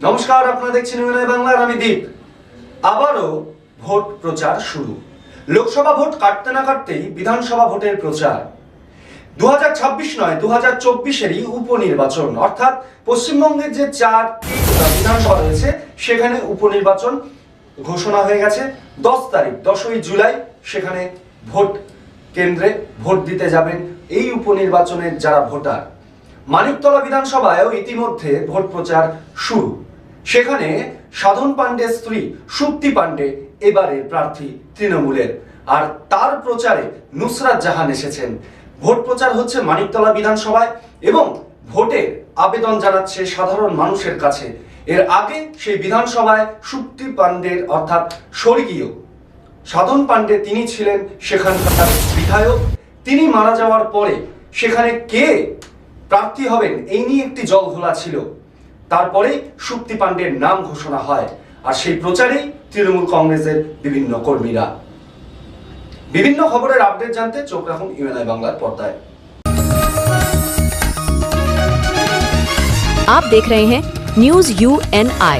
নমস্কার, আপনারা দেখছেন ইউএনআই বাংলার আমি দীপ। আবারও ভোট প্রচার শুরু। লোকসভা ভোট কাটতে না কাটতেই বিধানসভা ভোটের প্রচার। দু নয় দু হাজার চব্বিশেরই উপনির্বাচন, অর্থাৎ পশ্চিমবঙ্গের যে চারটি বিধানসভা রয়েছে, সেখানে উপনির্বাচন ঘোষণা হয়ে গেছে। দশ তারিখ, দশই জুলাই, সেখানে ভোট কেন্দ্রে ভোট দিতে যাবেন এই উপনির্বাচনের যারা ভোটার। মানিকতলা বিধানসভায়ও ইতিমধ্যে ভোট প্রচার শুরু। সেখানে সাধন পাণ্ডের স্ত্রী সুপ্তি পাণ্ডে এবারের প্রার্থী তৃণমূলের। আর তার প্রচারে নুসরাত জাহান এসেছেন। ভোট প্রচার হচ্ছে মানিকতলা বিধানসভায় এবং ভোটের আবেদন জানাচ্ছে সাধারণ মানুষের কাছে। এর আগে সেই বিধানসভায় সুপ্তি পাণ্ডের অর্থাৎ স্বর্গীয় সাধন পাণ্ডে তিনি ছিলেন সেখানকার বিধায়ক। তিনি মারা যাওয়ার পরে সেখানে কে প্রার্থী হবেন এই নিয়ে একটি জল ঘোলা ছিল তারপরে সুপ্তি পাণ্ডের নাম ঘোষণা হয় আর সেই প্রচারেই তৃণমূল কংগ্রেসের বিভিন্ন কর্মীরা বিভিন্ন খবরের আপডেট জানতে চোখ রাখুন ইউএনআই বাংলার পর্দায় आप देख रहे हैं न्यूज यू एन आई